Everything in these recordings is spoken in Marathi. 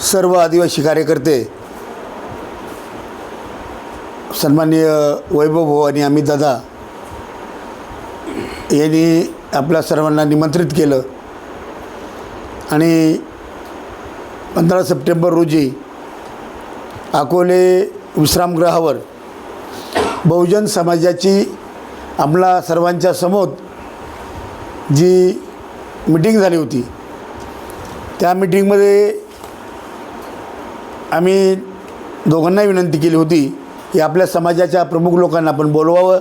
सर्व आदिवासी कार्यकर्ते सन्माननीय वैभव भाऊ आणि अमित दादा यांनी आपल्या सर्वांना निमंत्रित केलं. आणि पंधरा सप्टेंबर रोजी अकोले विश्रामगृहावर बहुजन समाजाची आपला सर्वांच्या समोर जी मिटिंग झाली होती त्या मिटिंगमध्ये आम्ही दोघांनाही विनंती केली होती की आपल्या समाजाच्या प्रमुख लोकांना आपण बोलवावं.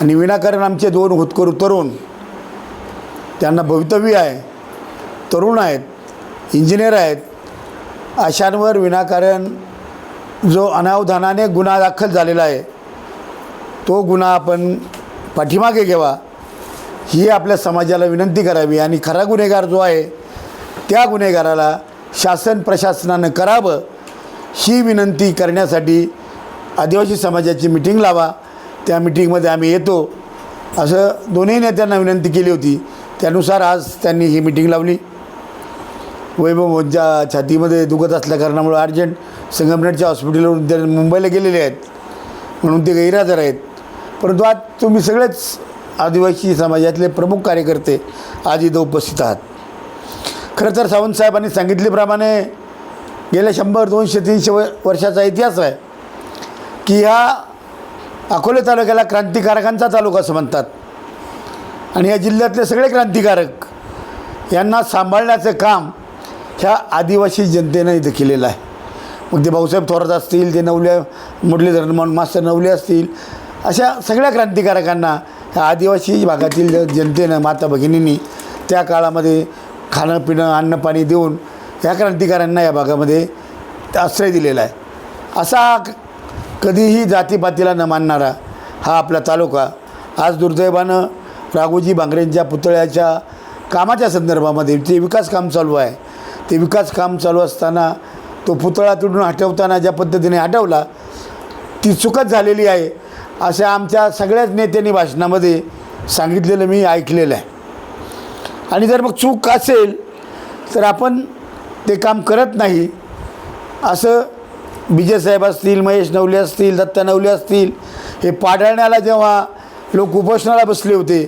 आणि विनाकारण आमचे दोन होतकरू तरुण त्यांना भवितव्य आहे तरुण आहेत इंजिनियर आहेत अशांवर विनाकारण जो अनावधानाने गुन्हा दाखल झालेला आहे तो गुन्हा आपण पाठीमागे घ्यावा. ही आपल्या समाजाला विनंती करावी. आणि खरा गुन्हेगार जो आहे त्या गुन्हेगाराला शासन प्रशासनानं करावं ही विनंती करण्यासाठी आदिवासी समाजाची मिटिंग लावा. त्या मिटिंगमध्ये आम्ही येतो. असं दोन्ही नेत्यांना विनंती केली होती. त्यानुसार आज त्यांनी ही मिटिंग लावली. वैभवच्या छातीमध्ये दुखत असल्या कारणामुळे अर्जंट संगमनेरच्या हॉस्पिटलवरून ते मुंबईला गेलेले आहेत. म्हणून ते गैरहजर आहेत. परंतु आज तुम्ही सगळेच आदिवासी समाजातले प्रमुख कार्यकर्ते आज इथं उपस्थित आहात. खरं तर सावंतसाहेबांनी सांगितल्याप्रमाणे गेल्या शंभर दोनशे तीनशे व वर्षाचा इतिहास आहे की ह्या अकोले तालुक्याला क्रांतिकारकांचा तालुका असं म्हणतात. आणि या जिल्ह्यातले सगळे क्रांतिकारक यांना सांभाळण्याचं काम ह्या आदिवासी जनतेनं इथं केलेलं आहे. मग ते भाऊसाहेब थोरात असतील ते नवले मुरलीधर मन मास्तर नवले असतील अशा सगळ्या क्रांतिकारकांना ह्या आदिवासी भागातील जनतेनं माता भगिनींनी त्या काळामध्ये खाणं पिणं अन्न पाणी देऊन ह्या क्रांतिकारांना या भागामध्ये आश्रय दिलेला आहे. असा कधीही जातीपातीला न मानणारा हा आपला तालुका आज दुर्दैवानं राघोजी बांगरेंच्या पुतळ्याच्या कामाच्या संदर्भामध्ये ते विकास काम चालू आहे ते विकास काम चालू असताना तो पुतळा तुडून हटवताना ज्या पद्धतीने हटवला ती चुकत झालेली आहे अशा आमच्या सगळ्याच नेत्यांनी भाषणामध्ये सांगितलेलं मी ऐकलेलं आहे. आणि जर मग चूक असेल तर आपण ते काम करत नाही. असं विजयसाहेब असतील महेश नवले असतील दत्ता नवले असतील हे पाडळण्याला जेव्हा लोक उपोषणाला बसले होते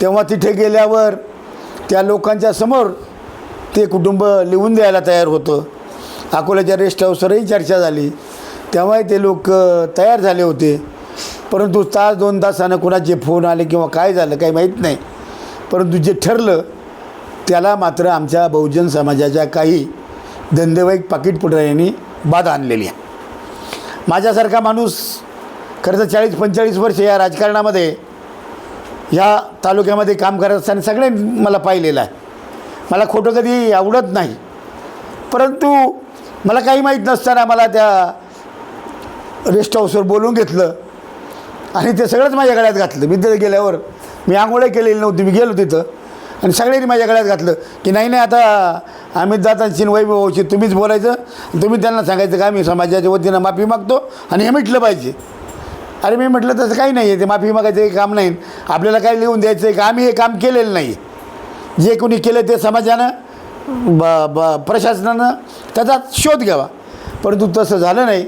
तेव्हा तिथे गेल्यावर त्या लोकांच्या समोर ते कुटुंब लिहून द्यायला तयार होतं. अकोल्याच्या रेस्ट हाऊसवरही चर्चा झाली. तेव्हाही ते लोक तयार झाले होते. परंतु तास दोन तासानं कुणाचे फोन आले किंवा काय झालं काही माहीत नाही. परंतु जे ठरलं त्याला मात्र आमच्या बहुजन समाजाच्या काही धंदेवाईक पाकिटपुटऱ्यांनी बाधा आणलेली आहे. माझ्यासारखा माणूस खरं तर चाळीस पंचेचाळीस वर्ष या राजकारणामध्ये ह्या तालुक्यामध्ये काम करत असताना सगळे मला पाहिलेलं आहे. मला खोटं कधी आवडत नाही. परंतु मला काही माहीत नसताना मला त्या रेस्ट हाऊसवर बोलून घेतलं आणि ते सगळंच माझ्या गळ्यात घातलं. मी तिथे गेल्यावर मी आंघोळ केलेली नव्हती मी गेलो तिथं. आणि सगळ्यांनी माझ्या गळ्यात घातलं की नाही नाही आता अमित दादांची वैभवाची तुम्हीच बोलायचं. तुम्ही त्यांना सांगायचं का मी समाजाच्या वतीनं माफी मागतो आणि हे म्हटलं पाहिजे. अरे मी म्हटलं तसं काही नाही आहे ते माफी मागायचं काम नाही. आपल्याला काय लिहून द्यायचं आहे का? आम्ही हे काम केलेलं नाही. जे कोणी केलं ते समाजानं ब ब प्रशासनानं त्याचा शोध घ्यावा. परंतु तसं झालं नाही.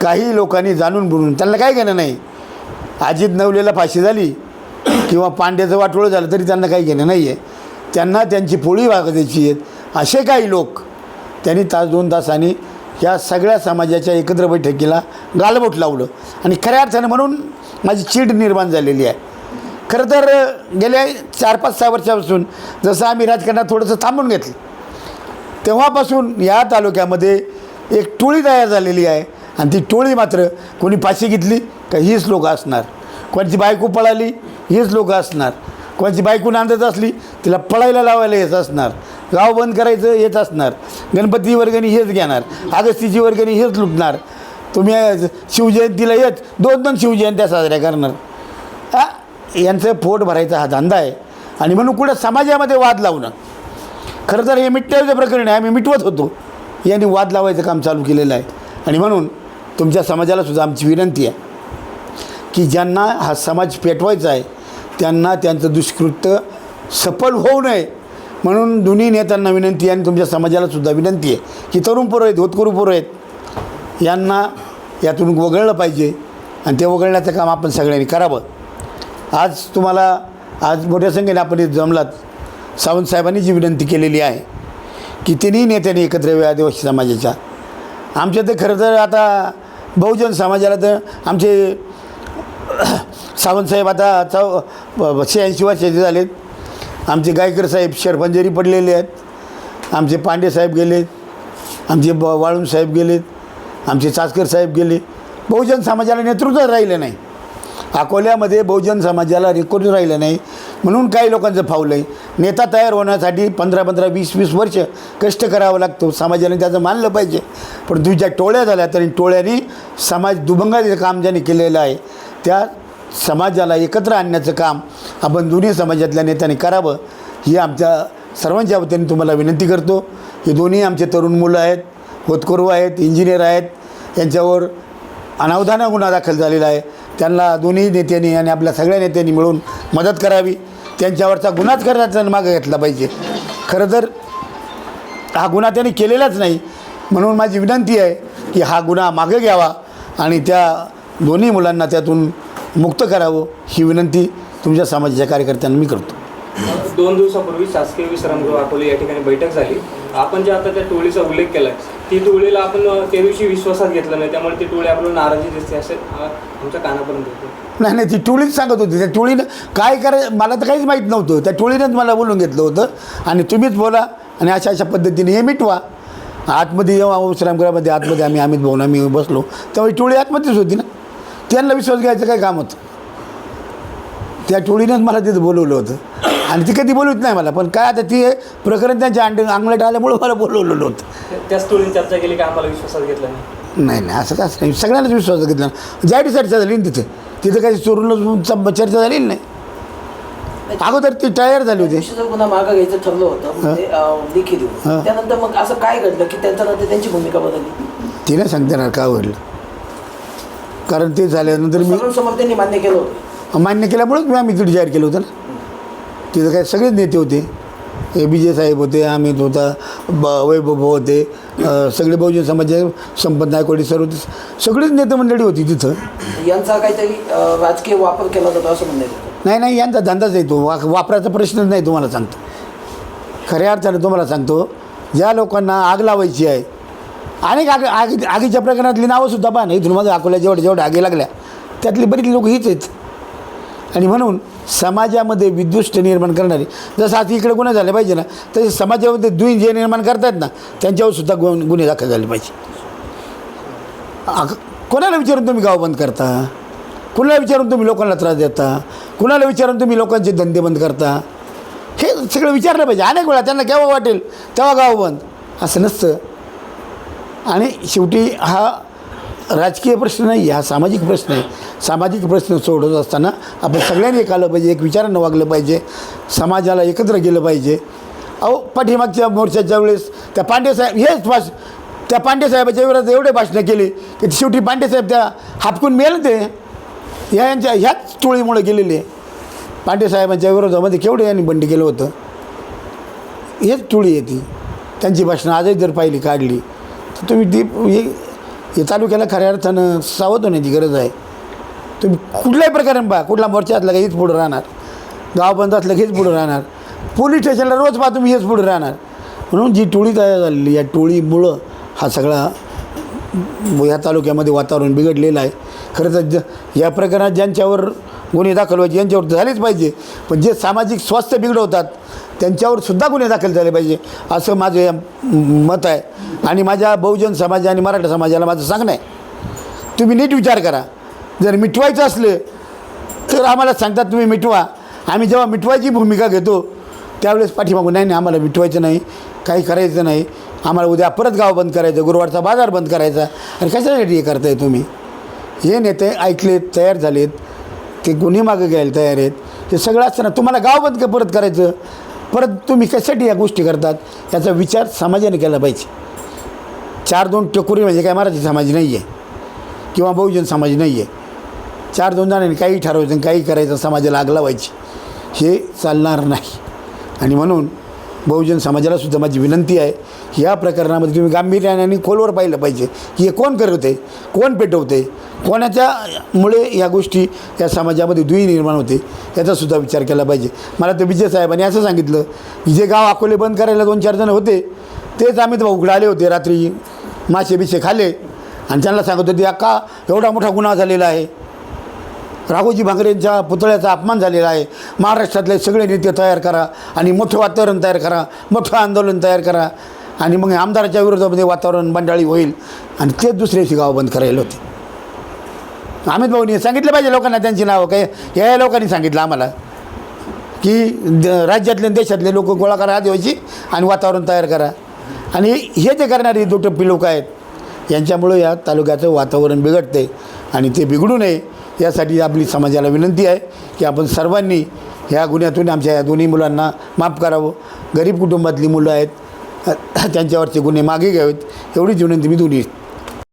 काही लोकांनी जाणून बुडून त्यांना काय घेणं नाही. अजित नवलेला फाशी झाली. किंवा पांड्याचं वाटोळं झालं तरी त्यांना काही घेणं नाही आहे त्यांना त्यांची पोळी वागायची आहेत. असे काही लोक त्यांनी तास दोन तासांनी या सगळ्या समाजाच्या एकत्र बैठकीला गालबोट लावलं. आणि खऱ्या अर्थानं म्हणून माझी चीड निर्माण झालेली आहे. खरं तर गेल्या चार पाच सहा वर्षापासून जसं आम्ही राजकारणात थोडंसं थांबून घेतलं तेव्हापासून या तालुक्यामध्ये एक टोळी तयार झालेली आहे. आणि ती टोळी मात्र कोणी पाशी घेतली का हीच लोकं असणार. कोणाची बायको पळाली हेच लोकं असणार. कोणाची बायको नांदत असली तिला पळायला लावायला येत असणार. गाव बंद करायचं येत असणार. गणपती वर्गणी हेच घेणार. आगस्तीची वर्गणी हेच लुटणार. तुम्ही शिवजयंतीला येत दोन दोन शिवजयंत्या साजऱ्या करणार. हा यांचं पोट भरायचा हा धंदा आहे. आणि म्हणून कुठं समाजामध्ये वाद लावणं. खरं तर हे मिटवायचं प्रकरण आहे. आम्ही मिटवत होतो. यांनी वाद लावायचं काम चालू केलेलं आहे. आणि म्हणून तुमच्या समाजाला सुद्धा आमची विनंती आहे. की ज्यांना हा समाज पेटवायचा आहे त्यांना त्यांचं दुष्कृत्य सफल होऊ नये. म्हणून दोन्ही नेत्यांना विनंती आहे आणि तुमच्या समाजाला सुद्धा विनंती आहे की तरुण पोरं आहेत होतकरू पोरं आहेत यांना यातून वगळलं पाहिजे आणि ते वगळण्याचं काम आपण सगळ्यांनी करावं. आज तुम्हाला आज मोठ्या संख्येने आपण इथं जमलात. सावंतसाहेबांनी जी विनंती केलेली आहे की तिन्ही नेत्यांनी एकत्र यावे आदिवासी समाजाच्या. आमच्या तर खरं तर आता बहुजन समाजाला तर आमचे सावंतसाहेब आता चौ शहाऐंशी वर्षाचे झालेत. आमचे गायकर साहेब शरपंजरी पडलेले आहेत. आमचे पांडे साहेब गेलेत आमचे ब वाळून साहेब गेलेत आमचे चासकर साहेब गेले. बहुजन समाजाला नेतृत्व राहिलं नाही. अकोल्यामध्ये बहुजन समाजाला रेकॉर्ड राहिलं नाही. म्हणून काही लोकांचं फावलं आहे. नेता तयार होण्यासाठी पंधरा पंधरा वीस वीस वर्ष कष्ट करावं लागतो. समाजाने त्याचं मानलं पाहिजे. पण तुझ्या टोळ्या झाल्या तरी टोळ्याने समाज दुभंगाचं काम ज्याने केलेलं आहे त्या समाजाला एकत्र आणण्याचं काम आपण दोन्ही समाजातल्या नेत्यांनी करावं ही आमच्या सर्वांच्या वतीने तुम्हाला विनंती करतो. हे दोन्ही आमचे तरुण मुलं आहेत होतकरू आहेत इंजिनियर आहेत यांच्यावर अनावधाना गुन्हा दाखल झालेला आहे. त्यांना दोन्ही नेत्यांनी आणि आपल्या सगळ्या नेत्यांनी मिळून मदत करावी. त्यांच्यावरचा गुन्हाच करण्याचा मागं घेतला पाहिजे. खरं तर हा गुन्हा त्यांनी केलेलाच नाही. म्हणून माझी विनंती आहे की हा गुन्हा मागे घ्यावा आणि त्या दोन्ही मुलांना त्यातून मुक्त करावं ही विनंती तुमच्या समाजाच्या कार्यकर्त्यांना मी करतो. दोन दिवसापूर्वी शासकीय विश्रामगृह अकोले या ठिकाणी बैठक झाली. आपण जे आता त्या टोळीचा उल्लेख केलाय ती टोळीला आपण त्या दिवशी विश्वासात घेतलं नाही त्यामुळे ती टोळी आपल्याला नाराजी दिसते असे आमच्या कानापर्यंत येतं. नाही नाही ती टोळीच सांगत होती. त्या टोळीनं काय कराय मला तर काहीच माहीत नव्हतं. त्या टोळीनंच मला बोलून घेतलं होतं. आणि तुम्हीच बोला आणि अशा अशा पद्धतीने हे मिटवा. आतमध्ये जेव्हा विश्रामगृहामध्ये आतमध्ये आम्ही अमित भाऊन आम्ही बसलो. त्यावेळी टोळी आतमध्येच होती ना. त्यांना विश्वास घ्यायचं काय काम होतं? त्या टोळीनंच मला तिथं बोलवलं होतं. आणि ती कधी बोलवत नाही मला पण काय आता ती प्रकरण त्यांच्या अंड अंगलट आल्यामुळं मला बोलवलेलं होतं. त्या- त्याच टोळीने चर्चा केली की आम्हाला विश्वासात घेतलं नाही? नाही नाही असं काच नाही. सगळ्यांनाच विश्वास घेतला. जाहीर चर्चा झाली ना तिथे. तिथं काही चोरून चर्चा झालेली नाही. अगोदर ती तयार झाली होती. गुन्हा मागं घ्यायचं ठरलं होतं. म्हणजे हा. त्यानंतर मग असं काय घडलं की त्याच्यानंतर त्यांची भूमिका बदलली? ती नाही सांगता येणार का घडलं? कारण ते झाल्यानंतर मी मान्य केलं होतं. मान्य केल्यामुळेच मी आम्ही तिथे जाहीर केलं होतं ना. तिथं काय सगळेच नेते होते. ए बी जे साहेब होते अमित होता ब वैभव भाऊ होते अं, सगळे बहुजन समाजाचे संपत नायकवाडी सर्व ते- सगळीच नेते मंडळी होती तिथं. यांचा काहीतरी अं, राजकीय वापर केला जातो असं म्हणणं येतं नाही नाही यांचा धंदाच आहे तो. वा वापराचा प्रश्नच नाही तुम्हाला सांगतो. खऱ्या अर्थाने तुम्हाला सांगतो ज्या लोकांना आग लावायची आहे अनेक आग आग आगीच्या प्रकरणातली नावंसुद्धा पहा ना. इथून माझं अकोल्या जेवढ्या जेवढ्या आगी लागल्या त्यातली बरीच लोक हीच आहेत. आणि म्हणून समाजामध्ये विद्युष्ट निर्माण करणारे जसं आता इकडे गुन्हे झाले पाहिजे ना तसे समाजामध्ये दुई जे निर्माण करतात ना त्यांच्यावर सुद्धा गु गुन्हे दाखल झाले पाहिजे. कोणाला विचारून तुम्ही गाव बंद करता? कुणाला विचारून तुम्ही लोकांना त्रास देता? कुणाला विचारून तुम्ही लोकांचे धंदे बंद करता? हे सगळं विचारलं पाहिजे. अनेक वेळा त्यांना केव्हा वाटेल तेव्हा गाव बंद. असं नसतं. आणि शेवटी हा राजकीय प्रश्न नाही हा सामाजिक प्रश्न आहे. सामाजिक प्रश्न सोडवत असताना आपण सगळ्यांनी एक आलं पाहिजे एक विचारानं वागलं पाहिजे समाजाला एकत्र गेलं पाहिजे. अहो पाठीमागच्या मोर्चाच्या वेळेस त्या पांडेसाहेब हेच भाष त्या पांडेसाहेबाच्या विरोधात एवढे भाषणं केली की शेवटी पांडेसाहेब त्या हापकून मेल ते ह्या यांच्या ह्याच टोळीमुळे गेलेले. पांडेसाहेबांच्या विरोधामध्ये केवढं यांनी बंडी केलं होतं? हेच टोळी आहे ती. त्यांची भाषणं आजही जर पाहिली काढली. तुम्ही ती हे हे तालुक्याला खऱ्या अर्थानं सावध होण्याची गरज आहे. तुम्ही कुठल्याही प्रकारे पहा कुठला मोर्चा असला का हेच पुढं राहणार. गाव बंद असलं हेच पुढं राहणार. पोलीस स्टेशनला रोज पहा तुम्ही हेच पुढं राहणार. म्हणून जी टोळी तयार झालेली या टोळीमुळं हा सगळा या तालुक्यामध्ये वातावरण बिघडलेलं आहे. खरं तर ज या प्रकरणात ज्यांच्यावर गुन्हे दाखल व्हायचे यांच्यावर तर झालेच पाहिजे. पण जे सामाजिक स्वास्थ्य बिघडवतात त्यांच्यावर सुद्धा गुन्हे दाखल झाले पाहिजे असं माझं या- मत आहे. आणि माझ्या बहुजन समाज आणि मराठा समाजाला माझं सांगणं आहे. तुम्ही नीट विचार करा. जर मिटवायचं असले तर आम्हाला सांगतात तुम्ही मिटवा. आम्ही जेव्हा मिटवायची भूमिका घेतो त्यावेळेस पाठीमागून नाही नाही आम्हाला मिटवायचं नाही. काही करायचं नाही. आम्हाला उद्या परत गाव बंद करायचं गुरुवारचा बाजार बंद करायचा. आणि कशासाठी हे करताय तुम्ही? हे नेते ऐकलेत तयार झालेत. ते गुन्हे मागं घ्यायला तयार आहेत. हे सगळं असताना तुम्हाला गाव बंद परत करायचं? परत तुम्ही कशासाठी या गोष्टी करतात? याचा विचार समाजाने केला पाहिजे. चार दोन टकोरी म्हणजे काय? मराठी समाज नाही आहे किंवा बहुजन समाज नाही आहे चार दोन जणांनी काही ठरवायचं काही करायचं समाजाला आग लावायची हे चालणार नाही. आणि म्हणून बहुजन समाजाला सुद्धा माझी विनंती आहे की या प्रकरणामध्ये तुम्ही गांभीर्याने आणि खोलवर पाहिलं पाहिजे की हे कोण करवते कोण पेटवते कोणाच्यामुळे या गोष्टी या समाजामध्ये दुई निर्माण होते याचासुद्धा विचार केला पाहिजे. मला तर विजय साहेबांनी असं सांगितलं की जे गाव अकोले बंद करायला दोन चार जण होते तेच आम्ही तर आले होते रात्री मासे बिसे खाले आणि त्यांना सांगत होते का एवढा मोठा गुन्हा झालेला आहे राघोजी भांगरेंच्या पुतळ्याचा अपमान झालेला आहे. महाराष्ट्रातले सगळे नेते तयार करा आणि मोठं वातावरण तयार करा मोठं आंदोलन तयार करा आणि मग आमदाराच्या विरोधामध्ये वातावरण बंडाळी होईल आणि तेच दुसऱ्याची गावं बंद करायला होते. अमित भाऊनी सांगितलं पाहिजे लोकांना त्यांची नावं काय? या लोकांनी सांगितलं आम्हाला की द- राज्यातले देशातले लोक गोळा करा आदिवासी आणि वातावरण तयार करा. आणि हे जे करणारी दुटप्पी लोक आहेत यांच्यामुळं या तालुक्याचं वातावरण बिघडते आणि ते बिघडू नये. यासाठी आपली समाजाला विनंती आहे की आपण सर्वांनी ह्या गुन्ह्यातून आमच्या या दोन्ही मुलांना माफ करावं. गरीब कुटुंबातली मुलं आहेत त्यांच्यावरचे गुन्हे मागे घ्यावेत एवढीच विनंती मी दोन्ही